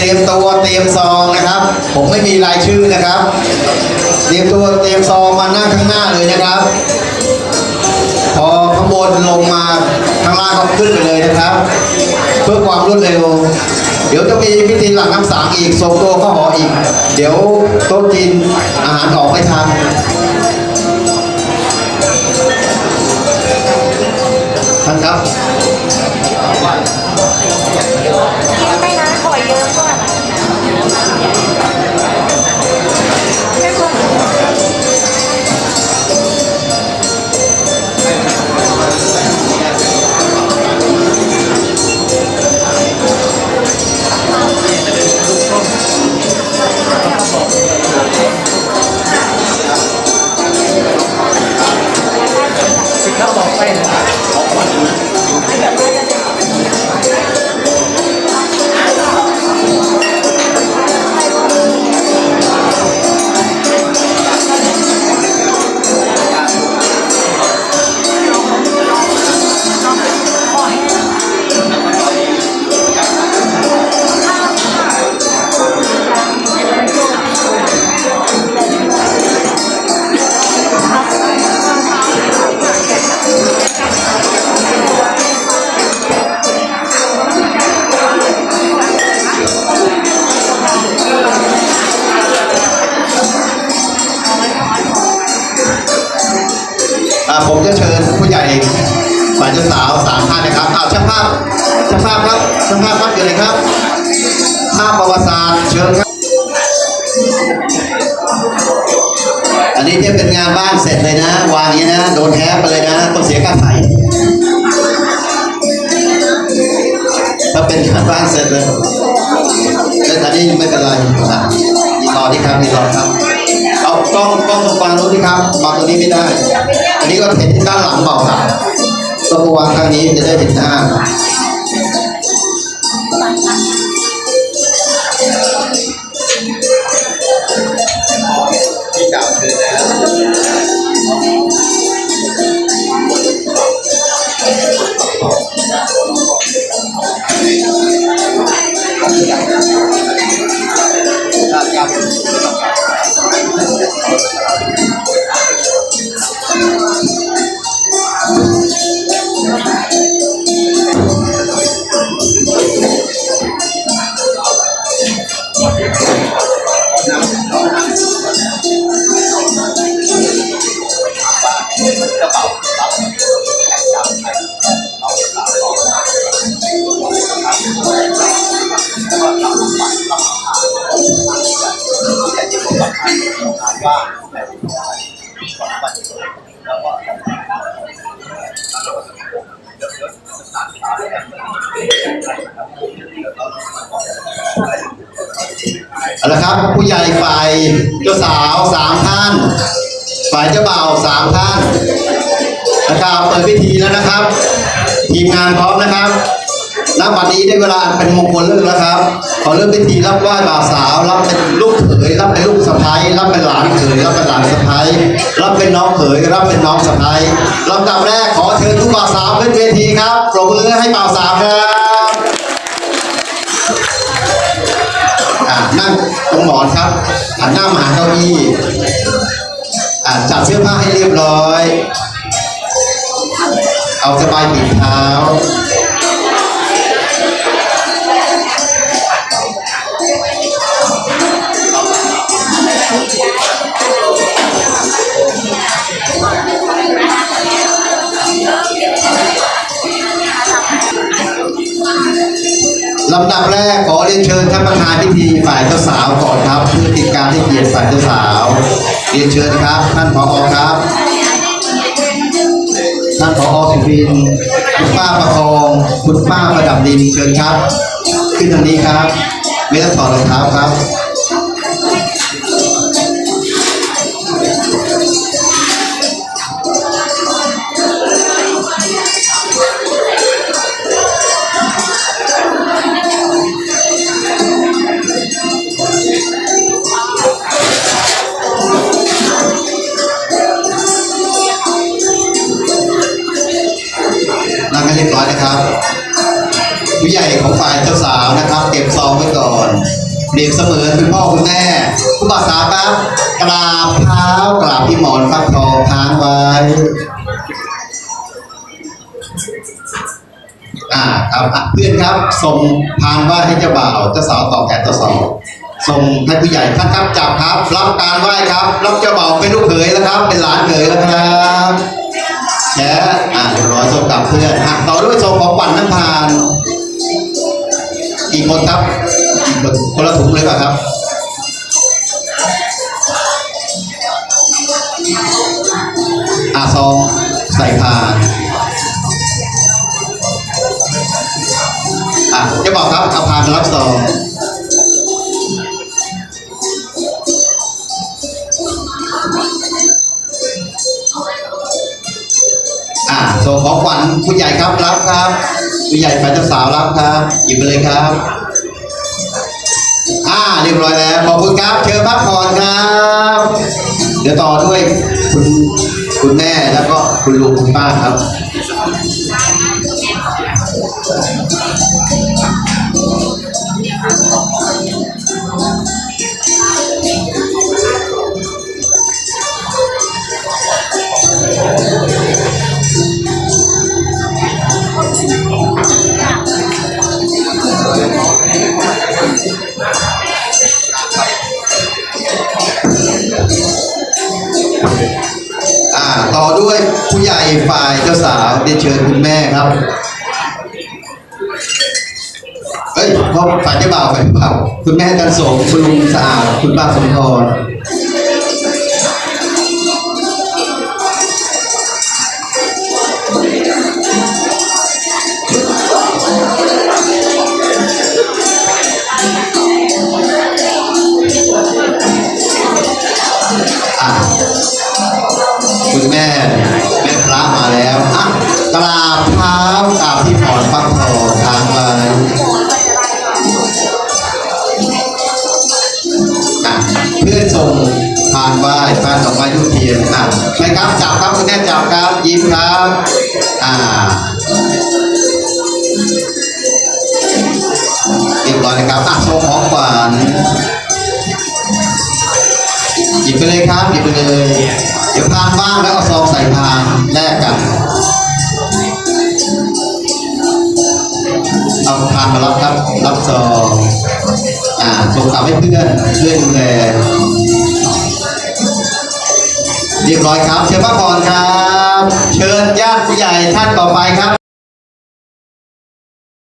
ตรียมตัวเตรียมซองนะครับ ผมไม่มีรายชื่อนะครับ เตรียมตัวเตรียมซองมานั่งข้างหน้าเลยนะครับ พอข้างบนลงมาข้างล่างก็ขึ้นไปเลยนะครับ เพื่อความรวดเร็ว เดี๋ยวจะมีพิธีหลังน้ำสังอีกส่งตัวเข้าหออีก เดี๋ยวโต๊ะจีนอาหารออกไม่ทันท่านครับ ผมจะเชิญผู้ใหญ่ฝ่ายเจ้าสาวสามท่านนะครับอ้าวช่างภาพช่างภาพครับช่างภาพครับอยู่ไหนครับ ภาพประวัติศาสตร์เชิญครับ อันนี้เนี่ยเป็นงานบ้านเสร็จเลยนะ วางอย่างนี้นะ โดนแฮปไปเลยนะ ต้องเสียค่าไถ่ถ้าเป็นงานบ้านเสร็จเลยแต่ตอนนี้ไม่เป็นไรนะมีรอที่ครับมีรอครับเอากล้องกล้องตรงฝั่งนู้นที่ครับมาตรงนี้ไม่ได้ นนี้ก็เห็นด้านหลังเปล่าครับต้องวางทางนี้จะได้เห็นหน้าที่กล่าวเชิญแล้วเอาละครับผู้ใหญ่ฝ่ายเจ้าสาวสามท่าน ฝ่ายเจ้าบ่าวสามท่านนะครับเปิดพิธีแล้วนะครับ ทีมงานพร้อมนะครับ ณบัดนี้ได้เวลาอันเป็นมงคลเลิกแล้วครับ ขอเริ่มพิธีรับไหว้บ่าวสาว รับเป็นลูกเขย รับเป็นลูกสะใภ้รับเป็นหลานเขย รับเป็นหลานสะใภ้รับเป็นน้องเขย รับเป็นน้องสะใภ้ลำดับแรกขอเชิญทุกบ่าวสาวขึ้นเวทีครับปรบมือให้บ่าวสาวครับอ่านั่งตรงหมอนครับหันหน้ามาหาเก้าอี้อ่าจัดเสื้อผ้าให้เรียบร้อย เอาสบายปิดเท้า ลำดับแรกขอเรียนเชิญท่านประธานพิธีฝ่ายเจ้าสาวก่อนครับเพื่อติดการให้เกียรติฝ่ายเจ้าสาว เรียนเชิญครับ ท่านผอครับ ท่านผอสุบินคุณป้าประคองคุณป้าประดับดินเชิญครับ ขึ้นทางนี้ครับ ไม่ต้องถอดรองเท้าครับ เจ้าสาวนะครับ เก็บซองไว้ก่อนรียบเสมอคุณพ่อคุณแม่คุณบ่าวสาวครับกราบเท้ากราบพี่หมอนฟักทองค้างไว้อ่าครับอะเพื่อนครับส่งพานไหว้ให้เจ้าบ่าวเจ้าสาวตอบแทนเจ้าสาวส่งให้ผู้ใหญ่ท่านครับจับครับ รับการไหว้ครับ รับเจ้าบ่าวเป็นลูกเขยแล้วครับ เป็นหลานเขยแล้วครับแชร์อ่าร้อยส่งกับเพื่อนอะต่อด้วยส่งของขวัญน้ำพาน กคนครับอีกคนละถุงเลยป่ะครับอาซองใส่พานอะจะบอกครับเอาพานรับซองอะส่งของขวัญผู้ใหญ่ครับรับครับ ผู้ใหญ่ฝ่ายเจ้าสาวรับครับหยิบไปเลยครับ อ่าเรียบร้อยแล้ว ขอบคุณครับ เชิญพักผ่อนครับ เดี๋ยวต่อด้วยคุณคุณแม่แล้วก็คุณลุงคุณป้าครับ จ้เรียนเชิญคุณแม่ครับเอ้ยเขาฝ่ายเจ้าบ่าวฝ่ายเจ้าบ่าวคุณแม่จันสมคุณลุงสะอาดคุณป้าสมพร อยนะครับอะส่งของขวัญหยิบไปเลยครับหยิบไปเลย เดี๋ยวพานว่างแล้วเอาซองใส่พานแลกกันเอาพานมารับครับรับซองอ่าส่งกลับให้เพื่อนเพื่อนดูแลเรียบร้อยครับ เชิญพักผ่อนครับ เชิญญาติผู้ใหญ่ท่านต่อไปครับ